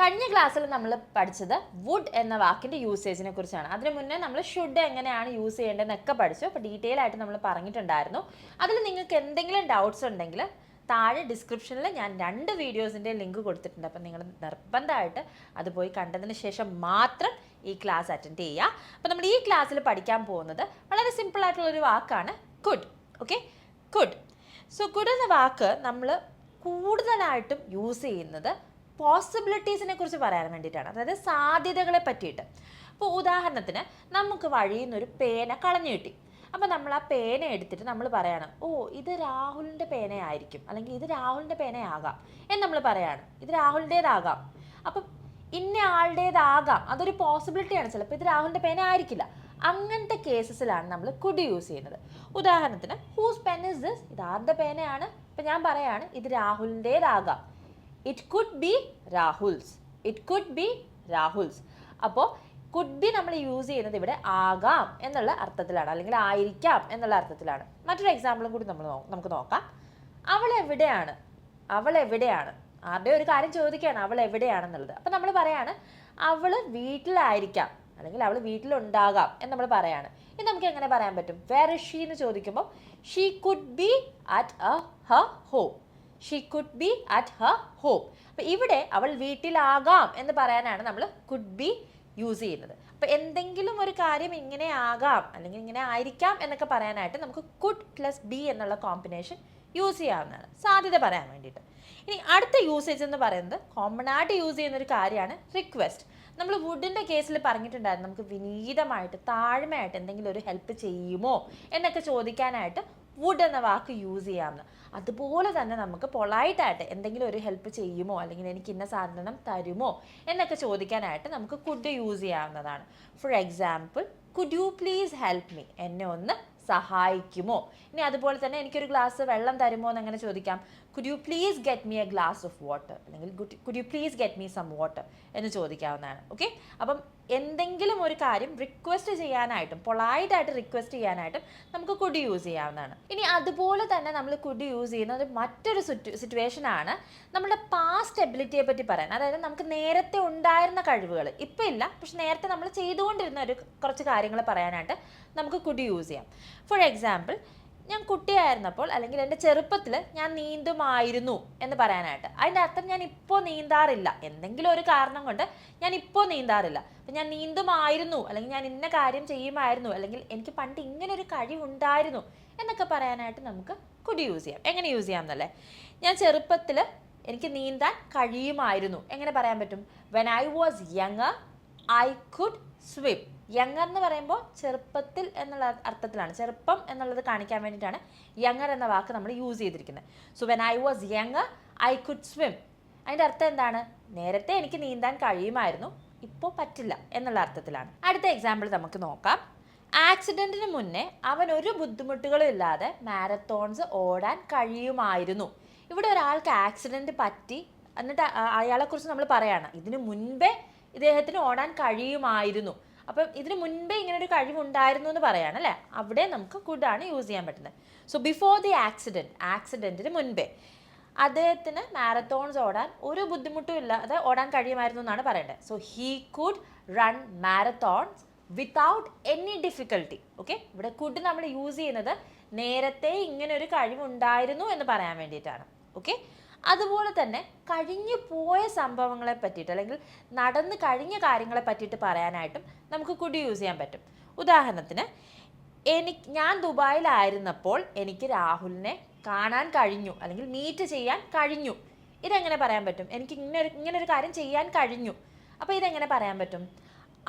കഴിഞ്ഞ ക്ലാസ്സിൽ നമ്മൾ പഠിച്ചത് വുഡ് എന്ന വാക്കിന്റെ യൂസേജിനെ കുറിച്ചാണ്. അതിന് മുന്നേ നമ്മൾ ഷുഡ് എങ്ങനെയാണ് യൂസ് ചെയ്യേണ്ടതെന്നൊക്കെ പഠിച്ചു. അപ്പോൾ ഡീറ്റെയിൽ ആയിട്ട് നമ്മൾ പറഞ്ഞിട്ടുണ്ടായിരുന്നു. അതിൽ നിങ്ങൾക്ക് എന്തെങ്കിലും ഡൗട്ട്സ് ഉണ്ടെങ്കിൽ താഴെ ഡിസ്ക്രിപ്ഷനിൽ ഞാൻ രണ്ട് വീഡിയോസിന്റെ ലിങ്ക് കൊടുത്തിട്ടുണ്ട്. അപ്പം നിങ്ങൾ നിർബന്ധമായിട്ട് അത് പോയി കണ്ടതിന് ശേഷം മാത്രം ഈ ക്ലാസ് അറ്റൻഡ് ചെയ്യുക. അപ്പോൾ നമ്മൾ ഈ ക്ലാസ്സിൽ പഠിക്കാൻ പോകുന്നത് വളരെ സിമ്പിൾ ആയിട്ടുള്ളൊരു വാക്കാണ് could okay could so could എന്ന വാക്ക് നമ്മൾ കൂടുതലായിട്ടും യൂസ് ചെയ്യുന്നത് പോസിബിലിറ്റീസിനെ കുറിച്ച് പറയാൻ വേണ്ടിയിട്ടാണ്. അതായത് സാധ്യതകളെ പറ്റിയിട്ട്. അപ്പോൾ ഉദാഹരണത്തിന് നമുക്ക് വഴിയിൽ നിന്നൊരു പേന കളഞ്ഞു കിട്ടി. അപ്പോൾ നമ്മൾ ആ പേന എടുത്തിട്ട് നമ്മൾ പറയാണ് ഓ ഇത് രാഹുലിന്റെ പേനയായിരിക്കും. അല്ലെങ്കിൽ ഇത് രാഹുലിന്റെ പേനയാകാം. എന്ന് നമ്മൾ പറയാണ്. ഇത് രാഹുലിന്റേതാകാം അപ്പം ഇന്ന ആളുടേതാകാം. അതൊരു പോസിബിലിറ്റിയാണ് ചിലപ്പോൾ ഇത് രാഹുലിന്റെ പേന ആയിരിക്കില്ല അങ്ങനത്തെ കേസസിലാണ് നമ്മൾ കുടി യൂസ് ചെയ്യുന്നത്. ഉദാഹരണത്തിന് ഹൂസ് പെൻ ഇസ് ദിസ് ഇത് ആരുടെ പേനയാണ്? ഇപ്പം ഞാൻ പറയാണ് ഇത് രാഹുലിന്റേതാകാം it could be Rahul's it could be Rahul's അപ്പോൾ കുഡ് ബി നമ്മൾ യൂസ് ചെയ്യുന്നത് ഇവിടെ ആകാം എന്നുള്ള അർത്ഥത്തിലാണ്. അല്ലെങ്കിൽ ആയിരിക്കാം എന്നുള്ള അർത്ഥത്തിലാണ്. മറ്റൊരു എക്സാമ്പിളും കൂടി നമ്മൾ നമുക്ക് നോക്കാം. അവൾ എവിടെയാണ്? അവൾ എവിടെയാണ്? ആരുടെ ഒരു കാര്യം ചോദിക്കുകയാണ് അവൾ എവിടെയാണെന്നുള്ളത്. അപ്പം നമ്മൾ പറയാണ് അവൾ വീട്ടിലായിരിക്കാം. അല്ലെങ്കിൽ അവൾ വീട്ടിലുണ്ടാകാം എന്ന് നമ്മൾ പറയാണ്. ഇത് നമുക്ക് എങ്ങനെ പറയാൻ പറ്റും? വേറെ ഷീ എന്ന് ചോദിക്കുമ്പോൾ she could be at a her home she could be at her home അപ്പം ഇവിടെ അവൾ വീട്ടിലാകാം എന്ന് പറയാനാണ് നമ്മൾ കുഡ് ബി യൂസ് ചെയ്യുന്നത്. അപ്പം എന്തെങ്കിലും ഒരു കാര്യം ഇങ്ങനെ ആകാം അല്ലെങ്കിൽ ഇങ്ങനെ ആയിരിക്കാം എന്നൊക്കെ പറയാനായിട്ട് നമുക്ക് കുഡ് പ്ലസ് ബി എന്നുള്ള കോമ്പിനേഷൻ യൂസ് ചെയ്യാവുന്നതാണ്. സാധ്യത പറയാൻ വേണ്ടിയിട്ട്. ഇനി അടുത്ത യൂസേജ് എന്ന് പറയുന്നത് കോമൺ ആയിട്ട് യൂസ് ചെയ്യുന്ന ഒരു കാര്യമാണ് റിക്വസ്റ്റ് നമ്മൾ വുഡിന്റെ കേസിൽ പറഞ്ഞിട്ടുണ്ടായിരുന്നു നമുക്ക് വിനീതമായിട്ട് താഴ്മയായിട്ട് എന്തെങ്കിലും ഒരു ഹെൽപ്പ് ചെയ്യുമോ എന്നൊക്കെ ചോദിക്കാനായിട്ട് വുഡ് എന്ന വാക്ക് യൂസ് ചെയ്യാമെന്ന് അതുപോലെ തന്നെ നമുക്ക് പൊളൈറ്റായിട്ട് എന്തെങ്കിലും ഒരു ഹെൽപ്പ് ചെയ്യുമോ? അല്ലെങ്കിൽ എനിക്ക് ഇന്ന സാധനം തരുമോ? എന്നൊക്കെ ചോദിക്കാനായിട്ട് നമുക്ക് കുഡ് യൂസ് ചെയ്യാവുന്നതാണ്. For example could you please help me എന്നെ ഒന്ന് സഹായിക്കുമോ? ഇനി അതുപോലെ തന്നെ എനിക്കൊരു ഗ്ലാസ് വെള്ളം തരുമോ എന്ന് അങ്ങനെ ചോദിക്കാം. Could you please get me a glass of water അല്ലെങ്കിൽ could you please get me some water എന്ന് ചോദിക്കാവുന്നതാണ്. ഓക്കെ അപ്പം എന്തെങ്കിലും ഒരു കാര്യം റിക്വസ്റ്റ് ചെയ്യാനായിട്ടും പൊളായിട്ടായിട്ട് റിക്വസ്റ്റ് ചെയ്യാനായിട്ടും നമുക്ക് കുഡ് യൂസ് ചെയ്യാവുന്നതാണ്. ഇനി അതുപോലെ തന്നെ നമ്മൾ കുഡ് യൂസ് ചെയ്യുന്നത് മറ്റൊരു സിറ്റുവേഷൻ ആണ് നമ്മുടെ പാസ്റ്റ് എബിലിറ്റിയെ പറ്റി പറയാൻ. അതായത് നമുക്ക് നേരത്തെ ഉണ്ടായിരുന്ന കഴിവുകൾ. ഇപ്പം ഇല്ല. പക്ഷെ നേരത്തെ നമ്മൾ ചെയ്തുകൊണ്ടിരുന്ന ഒരു കുറച്ച് കാര്യങ്ങൾ പറയാനായിട്ട് നമുക്ക് കുഡ് യൂസ് ചെയ്യാം. ഫോർ എക്സാമ്പിൾ ഞാൻ കുട്ടിയായിരുന്നപ്പോൾ അല്ലെങ്കിൽ എന്റെ ചെറുപ്പത്തിൽ ഞാൻ നീന്തുമായിരുന്നു എന്ന് പറയാനായിട്ട്. അതിന്റെ അർത്ഥം ഞാൻ ഇപ്പോൾ നീന്താറില്ല. എന്തെങ്കിലും ഒരു കാരണം കൊണ്ട് ഞാൻ ഇപ്പോൾ നീന്താറില്ല. അപ്പം ഞാൻ നീന്തുമായിരുന്നു അല്ലെങ്കിൽ ഞാൻ ഇന്ന കാര്യം ചെയ്യുമായിരുന്നു അല്ലെങ്കിൽ എനിക്ക് പണ്ട് ഇങ്ങനെ ഒരു കഴിവുണ്ടായിരുന്നു എന്നൊക്കെ പറയാനായിട്ട് നമുക്ക് കുടി യൂസ് ചെയ്യാം. എങ്ങനെ യൂസ് ചെയ്യാം എന്നല്ലേ ഞാൻ ചെറുപ്പത്തിൽ എനിക്ക് നീന്താൻ കഴിയുമായിരുന്നു. എങ്ങനെ പറയാൻ പറ്റും? When I was young I could swim younger എന്ന് പറയുമ്പോൾ ചെറുപ്പത്തിൽ എന്നുള്ള അർത്ഥത്തിലാണ്. ചെറുപ്പം എന്നുള്ളത് കാണിക്കാൻ വേണ്ടിയിട്ടാണ് യങ്ങർ എന്ന വാക്ക് നമ്മൾ യൂസ് ചെയ്തിരിക്കുന്നത്. So when I was younger I could swim അതിന്റെ അർത്ഥം എന്താണ്? നേരത്തെ എനിക്ക് നീന്താൻ കഴിയുമായിരുന്നു. ഇപ്പോൾ പറ്റില്ല എന്നുള്ള അർത്ഥത്തിലാണ്. അടുത്ത എക്സാമ്പിൾ നമുക്ക് നോക്കാം. ആക്സിഡന്റിന് മുന്നേ അവൻ ഒരു ബുദ്ധിമുട്ടുകളും ഇല്ലാതെ മാരത്തോൺസ് ഓടാൻ കഴിയുമായിരുന്നു. ഇവിടെ ഒരാൾക്ക് ആക്സിഡന്റ് പറ്റി. എന്നിട്ട് അയാളെക്കുറിച്ച് നമ്മൾ പറയാണ്. ഇതിനു മുൻപേ ഇദ്ദേഹത്തിന് ഓടാൻ കഴിയുമായിരുന്നു. അപ്പം ഇതിന് മുൻപേ ഇങ്ങനെ ഒരു കഴിവുണ്ടായിരുന്നു എന്ന് പറയാണ് അല്ലേ? അവിടെ നമുക്ക് ഗുഡാണ് യൂസ് ചെയ്യാൻ പറ്റുന്നത്. സോ ബിഫോർ ദി ആക്സിഡന്റ് ആക്സിഡന്റിന് മുൻപേ അദ്ദേഹത്തിന് മാരത്തോൺസ് ഓടാൻ ഒരു ബുദ്ധിമുട്ടും ഇല്ലാതെ ഓടാൻ കഴിയുമായിരുന്നു എന്നാണ് പറയേണ്ടത്. So he could run marathons without any difficulty okay ഇവിടെ കുഡ് നമ്മൾ യൂസ് ചെയ്യുന്നത് നേരത്തെ ഇങ്ങനെ ഒരു കഴിവുണ്ടായിരുന്നു എന്ന് പറയാൻ വേണ്ടിയിട്ടാണ്. ഓക്കെ അതുപോലെ തന്നെ കഴിഞ്ഞു പോയ സംഭവങ്ങളെ പറ്റിയിട്ട് അല്ലെങ്കിൽ നടന്ന് കഴിഞ്ഞ കാര്യങ്ങളെ പറ്റിയിട്ട് പറയാനായിട്ടും നമുക്ക് കുടി യൂസ് ചെയ്യാൻ പറ്റും. ഉദാഹരണത്തിന് എനിക്ക് ഞാൻ ദുബായിലായിരുന്നപ്പോൾ എനിക്ക് രാഹുലിനെ കാണാൻ കഴിഞ്ഞു അല്ലെങ്കിൽ മീറ്റ് ചെയ്യാൻ കഴിഞ്ഞു. ഇതെങ്ങനെ പറയാൻ പറ്റും? എനിക്ക് ഇങ്ങനെ ഇങ്ങനൊരു കാര്യം ചെയ്യാൻ കഴിഞ്ഞു. അപ്പോൾ ഇതെങ്ങനെ പറയാൻ പറ്റും?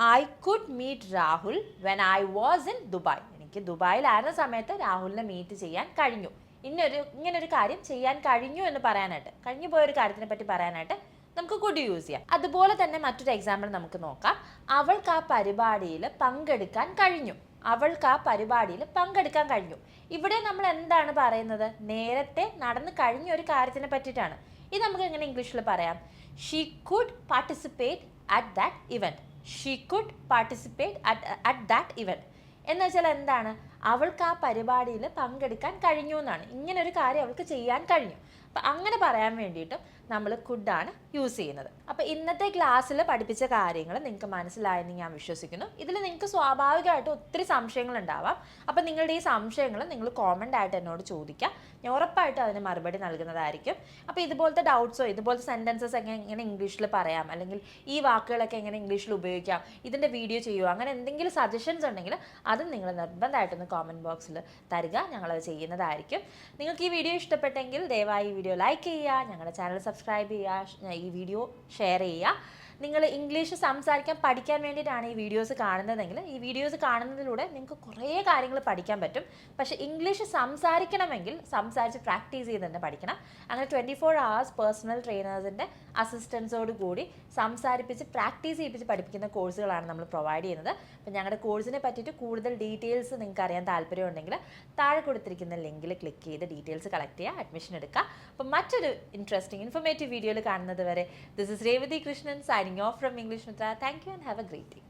I could meet Rahul when I was in Dubai. എനിക്ക് ദുബായിലായിരുന്ന സമയത്ത് രാഹുലിനെ മീറ്റ് ചെയ്യാൻ കഴിഞ്ഞു. ഇന്നൊരു ഇങ്ങനൊരു കാര്യം ചെയ്യാൻ കഴിഞ്ഞു എന്ന് പറയാനായിട്ട് കഴിഞ്ഞു പോയ ഒരു കാര്യത്തിനെ പറ്റി പറയാനായിട്ട് നമുക്ക് കുടി യൂസ് ചെയ്യാം. അതുപോലെ തന്നെ മറ്റൊരു എക്സാമ്പിൾ നമുക്ക് നോക്കാം. അവൾക്ക് ആ പരിപാടിയിൽ പങ്കെടുക്കാൻ കഴിഞ്ഞു. അവൾക്ക് ആ പരിപാടിയിൽ പങ്കെടുക്കാൻ കഴിഞ്ഞു. ഇവിടെ നമ്മൾ എന്താണ് പറയുന്നത്? നേരത്തെ നടന്നു കഴിഞ്ഞ ഒരു കാര്യത്തിനെ പറ്റിയിട്ടാണ്. ഇത് നമുക്ക് എങ്ങനെ ഇംഗ്ലീഷിൽ പറയാം? She could participate at that event she could participate at at that event എന്ന് വെച്ചാൽ എന്താണ്? അവൾക്ക് ആ പരിപാടിയിൽ പങ്കെടുക്കാൻ കഴിഞ്ഞു എന്നാണ്. ഇങ്ങനെ ഒരു കാര്യം അവൾക്ക് ചെയ്യാൻ കഴിഞ്ഞു. അപ്പം അങ്ങനെ പറയാൻ വേണ്ടിയിട്ടും നമ്മൾ കുഡാണ് യൂസ് ചെയ്യുന്നത്. അപ്പോൾ ഇന്നത്തെ ക്ലാസ്സിൽ പഠിപ്പിച്ച കാര്യങ്ങൾ നിങ്ങൾക്ക് മനസ്സിലായെന്ന് ഞാൻ വിശ്വസിക്കുന്നു. ഇതിൽ നിങ്ങൾക്ക് സ്വാഭാവികമായിട്ടും ഒത്തിരി സംശയങ്ങളുണ്ടാവാം അപ്പോൾ നിങ്ങളുടെ ഈ സംശയങ്ങൾ നിങ്ങൾ കോമന്റ് ആയിട്ട് എന്നോട് ചോദിക്കുക. ഞാൻ ഉറപ്പായിട്ടും അതിന് മറുപടി നൽകുന്നതായിരിക്കും. അപ്പോൾ ഇതുപോലത്തെ ഡൗട്ട്സോ ഇതുപോലത്തെ സെന്റൻസസ് ഒക്കെ എങ്ങനെ ഇംഗ്ലീഷിൽ പറയാം. അല്ലെങ്കിൽ ഈ വാക്കുകളൊക്കെ എങ്ങനെ ഇംഗ്ലീഷിൽ ഉപയോഗിക്കാം. ഇതിന്റെ വീഡിയോ ചെയ്യുമോ അങ്ങനെ എന്തെങ്കിലും സജഷൻസ് ഉണ്ടെങ്കിൽ അതും നിങ്ങൾ നിർബന്ധമായിട്ടൊന്ന് കോമന്റ് ബോക്സിൽ തരിക ഞങ്ങളത് ചെയ്യുന്നതായിരിക്കും. നിങ്ങൾക്ക് ഈ വീഡിയോ ഇഷ്ടപ്പെട്ടെങ്കിൽ ദയവായി ഈ വീഡിയോ ലൈക്ക് ചെയ്യുക ഞങ്ങളുടെ ചാനൽ സബ്സ്ക്രൈബ് ചെയ്യുക ഈ വീഡിയോ ഷെയർ ചെയ്യുക. നിങ്ങൾ ഇംഗ്ലീഷ് സംസാരിക്കാൻ പഠിക്കാൻ വേണ്ടിയിട്ടാണ് ഈ വീഡിയോസ് കാണുന്നതെങ്കിൽ ഈ വീഡിയോസ് കാണുന്നതിലൂടെ നിങ്ങൾക്ക് കുറേ കാര്യങ്ങൾ പഠിക്കാൻ പറ്റും. പക്ഷേ ഇംഗ്ലീഷ് സംസാരിക്കണമെങ്കിൽ സംസാരിച്ച് പ്രാക്ടീസ് ചെയ്ത് തന്നെ പഠിക്കണം. അങ്ങനെ ട്വന്റി ഫോർ അവേഴ്സ് പേഴ്സണൽ ട്രെയിനേഴ്സിന്റെ അസിസ്റ്റൻസോട് കൂടി സംസാരിപ്പിച്ച് പ്രാക്ടീസ് ചെയ്യിപ്പിച്ച് പഠിപ്പിക്കുന്ന കോഴ്സുകളാണ് നമ്മൾ പ്രൊവൈഡ് ചെയ്യുന്നത്. അപ്പോൾ ഞങ്ങളുടെ കോഴ്സിനെ പറ്റിയിട്ട് കൂടുതൽ ഡീറ്റെയിൽസ് നിങ്ങൾക്ക് അറിയാൻ താല്പര്യമുണ്ടെങ്കിൽ താഴെ കൊടുത്തിരിക്കുന്ന ലിങ്കിൽ ക്ലിക്ക് ചെയ്ത് ഡീറ്റെയിൽസ് കളക്ട് ചെയ്യുക അഡ്മിഷൻ എടുക്കുക. അപ്പോൾ മറ്റൊരു ഇൻട്രസ്റ്റിംഗ് ഇൻഫോർമേറ്റീവ് വീഡിയോയിൽ കാണുന്നത് വരെ this is Revathi Krishnan signing signing off from English Mitra. Thank you and have a great day.